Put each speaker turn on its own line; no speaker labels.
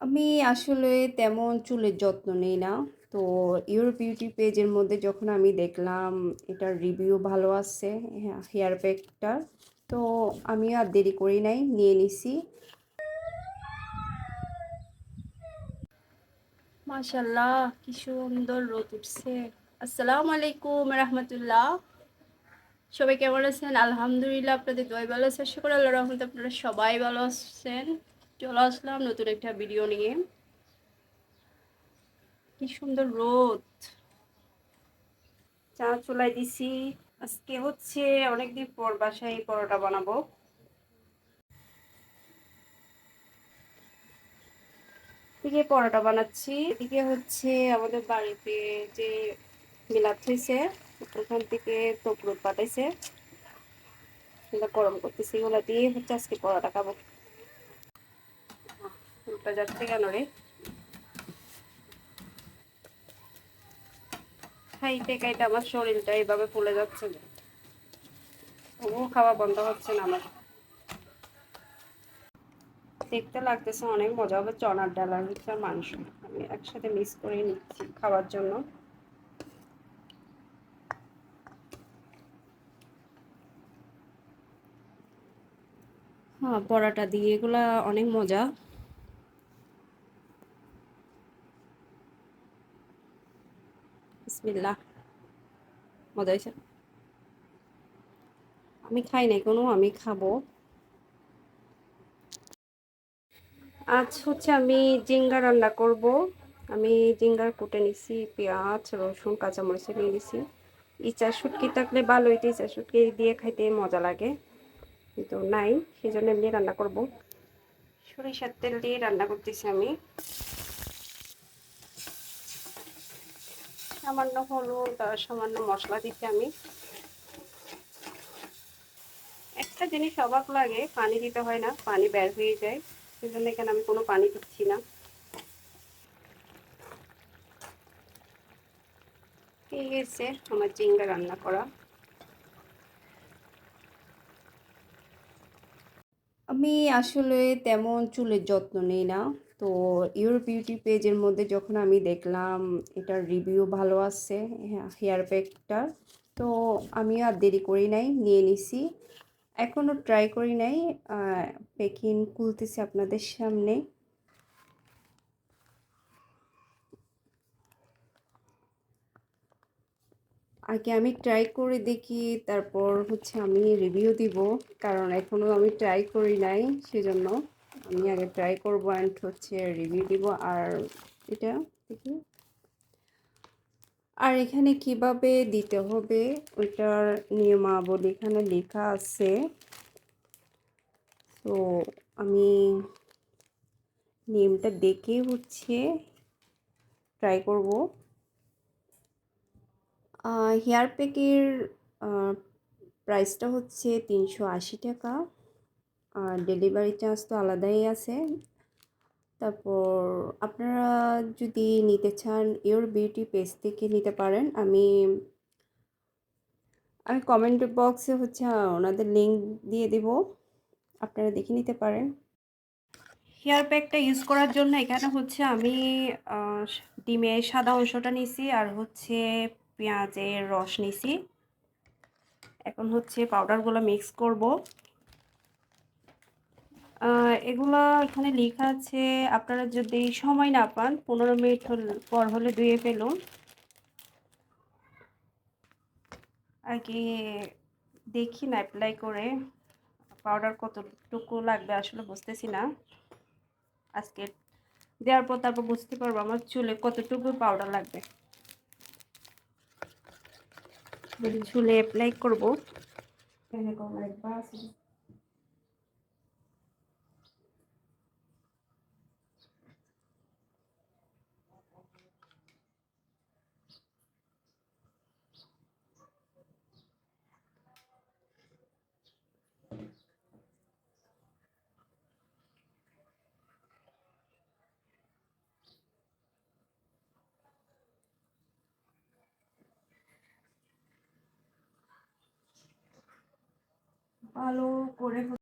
আমি আসলে তেমন চুলের যত্ন নেই না। তো ইউর বিউটি পেজের মধ্যে যখন আমি দেখলাম, এটার রিভিউ ভালো আছে হেয়ার প্যাকটার তো আমি আর দেরি করি নাই, নিয়ে নিছি। মাশাল্লাহ কি সুন্দর রোদ উঠছে। আসসালামু আলাইকুম রহমতুল্লাহ। সবাই কেমন আছেন? আলহামদুলিল্লাহ, আপনাদের দোয়াই ভালো আছে। শুক্র আল্লাহ রহমত আপনারা সবাই ভালো আছেন। চলে আসলাম নতুন একটা ভিডিও নিয়ে। কি সুন্দর রোদ। চা চুলাই দিছি। আজকে হচ্ছে অনেকদিন পর বাসায় পরোটা বানাবো। এদিকে পরোটা বানাচ্ছি। এদিকে হচ্ছে আমাদের বাড়িতে যে মিলাদ হয়েছে, ওখান থেকে তকরুদ পাঠাইছে। সেটা গরম করতেছি। এগুলো দিয়ে হচ্ছে আজকে পরোটা খাব। উল্টা যাচ্ছে কেন রে? খাইতে খাইতে আমার শরীরটা এইভাবে ফুলে যাচ্ছে খাওয়া বন্ধ হচ্ছে না আমার। দেখতে লাগতেছে অনেক মজা হবে চনার ডাল আর হচ্ছে মাংস। আমি একসাথে মিক্স করে নিচ্ছি খাওয়ার জন্য। হ্যাঁ পরাটা দিয়ে এগুলা অনেক মজা। বিসমিল্লাহ। মজা হয়েছে। আমি খাই নাই কোনো, আমি খাব। আজ হচ্ছে আমি জিঙ্গা রান্না করব। আমি জিঙ্গার কুটে নিছি পেঁয়াজ, রসুন কাঁচামরিচ নিয়ে নিছি। ইচা শুটকি থাকলে ভালো হইতে, ইচা শুটকি দিয়ে খাইতে মজা লাগে। কিন্তু নাই সেই জন্য এমনি রান্না করব। সরিষার তেল দিয়ে রান্না করতেছি আমি। সামান্য হলুদ আর সামান্য মশলা দিচ্ছি আমি। একটা জিনিস অবাক লাগে, পানি দিতে হয় না, পানি বের হয়ে যায়। সেই জন্য এখানে আমি কোনো পানি দিচ্ছি না। ঠিক আছে আমার জিঙ্গা রান্না করা। আমি আসলে তেমন চুলের যত্ন নেই না। তো ইউর বিউটি পেজের মধ্যে যখন আমি দেখলাম, এটার রিভিউ ভালো আছে হেয়ার প্যাকটার তো আমি আর দেরি করি নাই, নিয়ে নিছি। এখনও ট্রাই করি নাই প্যাকিং খুলতেছি আপনাদের সামনে। আগে আমি ট্রাই করে দেখি, তারপর হচ্ছে আমি রিভিউ দিব, কারণ এখনও আমি ট্রাই করি নাই, সেজন্য। আমি আগে ট্রাই করব অ্যান্ড হচ্ছে রিভিউ দিব আর এটা দেখি। আর এখানে কীভাবে দিতে হবে ওইটার নিয়মাবলী এখানে লেখা আছে। তো আমি নিয়মটা দেখে হচ্ছে ট্রাই করব। হেয়ার প্যাকের প্রাইসটা হচ্ছে তিনশো আশি টাকা। আর ডেলিভারি চার্জ তো আলাদাই আছে। তারপর আপনারা যদি নিতে চান ইওর বিউটি পেজ থেকে নিতে পারেন। আমি আমি কমেন্ট বক্সে হচ্ছে ওনাদের লিঙ্ক দিয়ে দেব। আপনারা দেখে নিতে পারেন। হেয়ার প্যাকটা ইউজ করার জন্য এখানে হচ্ছে আমি ডিমের সাদা অংশটা নিছি আর হচ্ছে পেঁয়াজের রস নিছি। এখন হচ্ছে পাউডারগুলো মিক্স করব। এগুলো এখানে লেখা আছে, আপনারা যদি সময় না পান, পনেরো মিনিট পর হলে ধুয়ে ফেলুন। আগে দেখি না অ্যাপ্লাই করে। পাউডার কতটুকু লাগবে আসলে বুঝতেছি না। আজকে দেওয়ার পর তারপর বুঝতে পারব আমার চুলে কতটুকু পাউডার লাগবে। চুলে অ্যাপ্লাই করব। ভালো করে